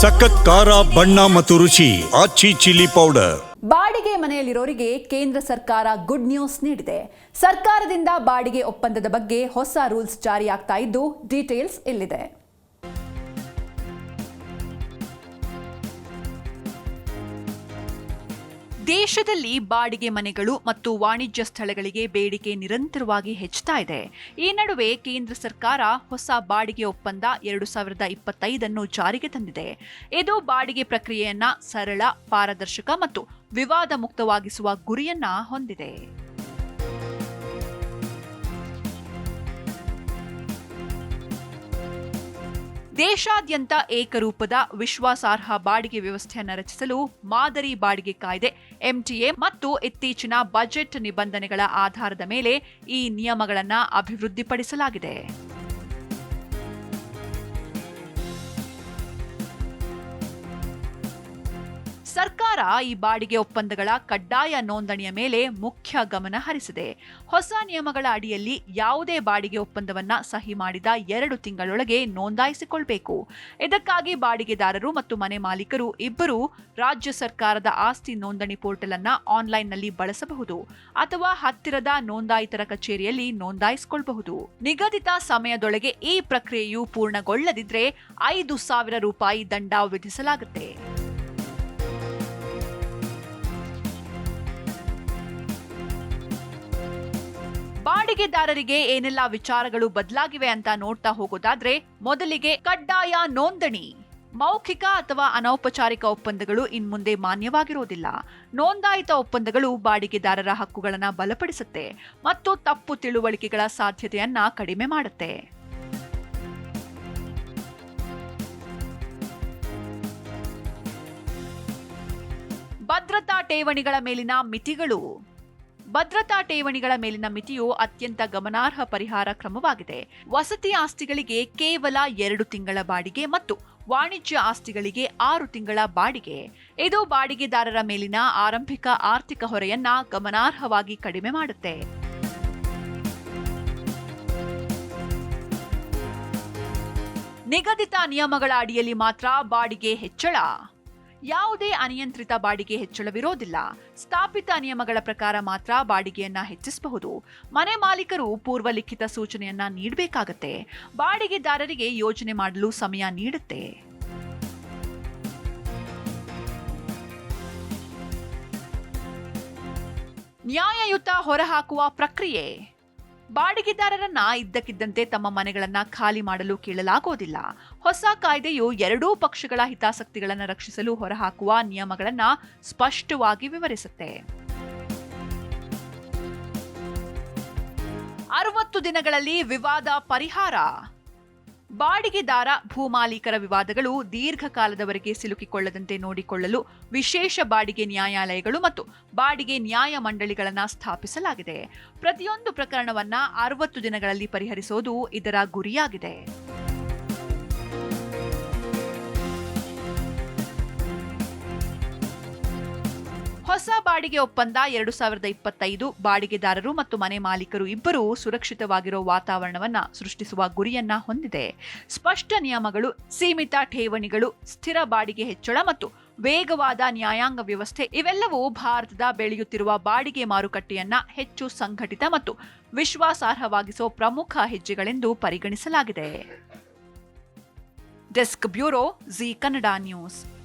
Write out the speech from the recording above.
ಸಖತ್ ಖಾರ, ಬಣ್ಣ ಮತ್ತು ರುಚಿ, ಆಚಿ ಚಿಲ್ಲಿ ಪೌಡರ್. ಬಾಡಿಗೆ ಮನೆಯಲ್ಲಿರೋರಿಗೆ ಕೇಂದ್ರ ಸರ್ಕಾರ ಗುಡ್ ನ್ಯೂಸ್ ನೀಡಿದೆ. ಸರ್ಕಾರದಿಂದ ಬಾಡಿಗೆ ಒಪ್ಪಂದದ ಬಗ್ಗೆ ಹೊಸ ರೂಲ್ಸ್ ಜಾರಿಯಾಗ್ತಾ ಇದ್ದು, ಡೀಟೇಲ್ಸ್ ಇಲ್ಲಿದೆ. ದೇಶದಲ್ಲಿ ಬಾಡಿಗೆ ಮನೆಗಳು ಮತ್ತು ವಾಣಿಜ್ಯ ಸ್ಥಳಗಳಿಗೆ ಬೇಡಿಕೆ ನಿರಂತರವಾಗಿ ಹೆಚ್ಚುತ್ತಾ ಇದೆ. ಈ ನಡುವೆ ಕೇಂದ್ರ ಸರ್ಕಾರ ಹೊಸ ಬಾಡಿಗೆ ಒಪ್ಪಂದ ಎರಡು ಸಾವಿರದ ಇಪ್ಪತ್ತೈದನ್ನು ಜಾರಿಗೆ ತಂದಿದೆ. ಇದು ಬಾಡಿಗೆ ಪ್ರಕ್ರಿಯೆಯನ್ನ ಸರಳ, ಪಾರದರ್ಶಕ ಮತ್ತು ವಿವಾದ ಮುಕ್ತವಾಗಿಸುವ ಗುರಿಯನ್ನ ಹೊಂದಿದೆ. ದೇಶಾದ್ಯಂತ ಏಕರೂಪದ ವಿಶ್ವಾಸಾರ್ಹ ಬಾಡಿಗೆ ವ್ಯವಸ್ಥೆಯನ್ನು ರಚಿಸಲು ಮಾದರಿ ಬಾಡಿಗೆ ಕಾಯ್ದೆ ಎಂಟಿಎ ಮತ್ತು ಇತ್ತೀಚಿನ ಬಜೆಟ್ ನಿಬಂಧನೆಗಳ ಆಧಾರದ ಮೇಲೆ ಈ ನಿಯಮಗಳನ್ನು ಅಭಿವೃದ್ಧಿಪಡಿಸಲಾಗಿದೆ. ಸರ್ಕಾರ ಈ ಬಾಡಿಗೆ ಒಪ್ಪಂದಗಳ ಕಡ್ಡಾಯ ನೋಂದಣಿಯ ಮೇಲೆ ಮುಖ್ಯ ಗಮನ ಹರಿಸಿದೆ. ಹೊಸ ನಿಯಮಗಳ ಅಡಿಯಲ್ಲಿ ಯಾವುದೇ ಬಾಡಿಗೆ ಒಪ್ಪಂದವನ್ನ ಸಹಿ ಮಾಡಿದ ಎರಡು ತಿಂಗಳೊಳಗೆ ನೋಂದಾಯಿಸಿಕೊಳ್ಬೇಕು. ಇದಕ್ಕಾಗಿ ಬಾಡಿಗೆದಾರರು ಮತ್ತು ಮನೆ ಮಾಲೀಕರು ಇಬ್ಬರು ರಾಜ್ಯ ಸರ್ಕಾರದ ಆಸ್ತಿ ನೋಂದಣಿ ಪೋರ್ಟಲ್ ಅನ್ನ ಆನ್ಲೈನ್ನಲ್ಲಿ ಬಳಸಬಹುದು ಅಥವಾ ಹತ್ತಿರದ ನೋಂದಾಯಿತರ ಕಚೇರಿಯಲ್ಲಿ ನೋಂದಾಯಿಸಿಕೊಳ್ಳಬಹುದು ನಿಗದಿತ ಸಮಯದೊಳಗೆ ಈ ಪ್ರಕ್ರಿಯೆಯು ಪೂರ್ಣಗೊಳ್ಳದಿದ್ರೆ ಐದು ಸಾವಿರ ರೂಪಾಯಿ ದಂಡ ವಿಧಿಸಲಾಗುತ್ತೆ. ಬಾಡಿಗೆದಾರರಿಗೆ ಏನೆಲ್ಲ ವಿಚಾರಗಳು ಬದಲಾಗಿವೆ ಅಂತ ನೋಡ್ತಾ ಹೋಗೋದಾದ್ರೆ ಮೊದಲಿಗೆ ಕಡ್ಡಾಯ ನೋಂದಣಿ. ಮೌಖಿಕ ಅಥವಾ ಅನೌಪಚಾರಿಕ ಒಪ್ಪಂದಗಳು ಇನ್ಮುಂದೆ ಮಾನ್ಯವಾಗಿರುವುದಿಲ್ಲ ನೋಂದಾಯಿತ ಒಪ್ಪಂದಗಳು ಬಾಡಿಗೆದಾರರ ಹಕ್ಕುಗಳನ್ನು ಬಲಪಡಿಸುತ್ತೆ ಮತ್ತು ತಪ್ಪು ತಿಳುವಳಿಕೆಗಳ ಸಾಧ್ಯತೆಯನ್ನ ಕಡಿಮೆ ಮಾಡುತ್ತೆ. ಭದ್ರತಾ ಠೇವಣಿಗಳ ಮೇಲಿನ ಮಿತಿಗಳು. ಭದ್ರತಾ ಠೇವಣಿಗಳ ಮೇಲಿನ ಮಿತಿಯು ಅತ್ಯಂತ ಗಮನಾರ್ಹ ಪರಿಹಾರ ಕ್ರಮವಾಗಿದೆ. ವಸತಿ ಆಸ್ತಿಗಳಿಗೆ ಕೇವಲ ಎರಡು ತಿಂಗಳ ಬಾಡಿಗೆ ಮತ್ತು ವಾಣಿಜ್ಯ ಆಸ್ತಿಗಳಿಗೆ ಆರು ತಿಂಗಳ ಬಾಡಿಗೆ. ಇದು ಬಾಡಿಗೆದಾರರ ಮೇಲಿನ ಆರಂಭಿಕ ಆರ್ಥಿಕ ಹೊರೆಯನ್ನ ಗಮನಾರ್ಹವಾಗಿ ಕಡಿಮೆ ಮಾಡುತ್ತೆ. ನಿಗದಿತ ನಿಯಮಗಳ ಅಡಿಯಲ್ಲಿ ಮಾತ್ರ ಬಾಡಿಗೆ ಹೆಚ್ಚಳ. ಯಾವುದೇ ಅನಿಯಂತ್ರಿತ ಬಾಡಿಗೆ ಹೆಚ್ಚಳವಿರೋದಿಲ್ಲ. ಸ್ಥಾಪಿತ ನಿಯಮಗಳ ಪ್ರಕಾರ ಮಾತ್ರ ಬಾಡಿಗೆಯನ್ನ ಹೆಚ್ಚಿಸಬಹುದು. ಮನೆ ಮಾಲೀಕರು ಪೂರ್ವ ಲಿಖಿತ ಸೂಚನೆಯನ್ನ ನೀಡಬೇಕಾಗತ್ತೆ. ಬಾಡಿಗೆದಾರರಿಗೆ ಯೋಜನೆ ಮಾಡಲು ಸಮಯ ನೀಡುತ್ತೆ. ನ್ಯಾಯಯುತ ಹೊರಹಾಕುವ ಪ್ರಕ್ರಿಯೆ. ಬಾಡಿಗೆದಾರರನ್ನ ಇದ್ದಕ್ಕಿದ್ದಂತೆ ತಮ್ಮ ಮನೆಗಳನ್ನ ಖಾಲಿ ಮಾಡಲು ಕೇಳಲಾಗುವುದಿಲ್ಲ ಹೊಸ ಕಾಯ್ದೆಯು ಎರಡೂ ಪಕ್ಷಗಳ ಹಿತಾಸಕ್ತಿಗಳನ್ನು ರಕ್ಷಿಸಲು ಹೊರಹಾಕುವ ನಿಯಮಗಳನ್ನ ಸ್ಪಷ್ಟವಾಗಿ ವಿವರಿಸುತ್ತೆ. ಅರವತ್ತು ದಿನಗಳಲ್ಲಿ ವಿವಾದ ಪರಿಹಾರ. ಬಾಡಿಗೆದಾರ ಭೂಮಾಲೀಕರ ವಿವಾದಗಳು ದೀರ್ಘಕಾಲದವರೆಗೆ ಸಿಲುಕಿಕೊಳ್ಳದಂತೆ ನೋಡಿಕೊಳ್ಳಲು ವಿಶೇಷ ಬಾಡಿಗೆ ನ್ಯಾಯಾಲಯಗಳು ಮತ್ತು ಬಾಡಿಗೆ ನ್ಯಾಯ ಮಂಡಳಿಗಳನ್ನು ಸ್ಥಾಪಿಸಲಾಗಿದೆ. ಪ್ರತಿಯೊಂದು ಪ್ರಕರಣವನ್ನ ಅರವತ್ತು ದಿನಗಳಲ್ಲಿ ಪರಿಹರಿಸುವುದು ಇದರ ಗುರಿಯಾಗಿದೆ. ಹೊಸ ಬಾಡಿಗೆ ಒಪ್ಪಂದ ಎರಡು ಸಾವಿರದ ಇಪ್ಪತ್ತೈದು ಬಾಡಿಗೆದಾರರು ಮತ್ತು ಮನೆ ಮಾಲೀಕರು ಇಬ್ಬರೂ ಸುರಕ್ಷಿತವಾಗಿರೋ ವಾತಾವರಣವನ್ನ ಸೃಷ್ಟಿಸುವ ಗುರಿಯನ್ನ ಹೊಂದಿದೆ. ಸ್ಪಷ್ಟ ನಿಯಮಗಳು, ಸೀಮಿತ ಠೇವಣಿಗಳು, ಸ್ಥಿರ ಬಾಡಿಗೆ ಹೆಚ್ಚಳ ಮತ್ತು ವೇಗವಾದ ನ್ಯಾಯಾಂಗ ವ್ಯವಸ್ಥೆ ಇವೆಲ್ಲವೂ ಭಾರತದ ಬೆಳೆಯುತ್ತಿರುವ ಬಾಡಿಗೆ ಮಾರುಕಟ್ಟೆಯನ್ನ ಹೆಚ್ಚು ಸಂಘಟಿತ ಮತ್ತು ವಿಶ್ವಾಸಾರ್ಹವಾಗಿಸುವ ಪ್ರಮುಖ ಹೆಜ್ಜೆಗಳೆಂದು ಪರಿಗಣಿಸಲಾಗಿದೆ. Desk bureau Zee Kannada news.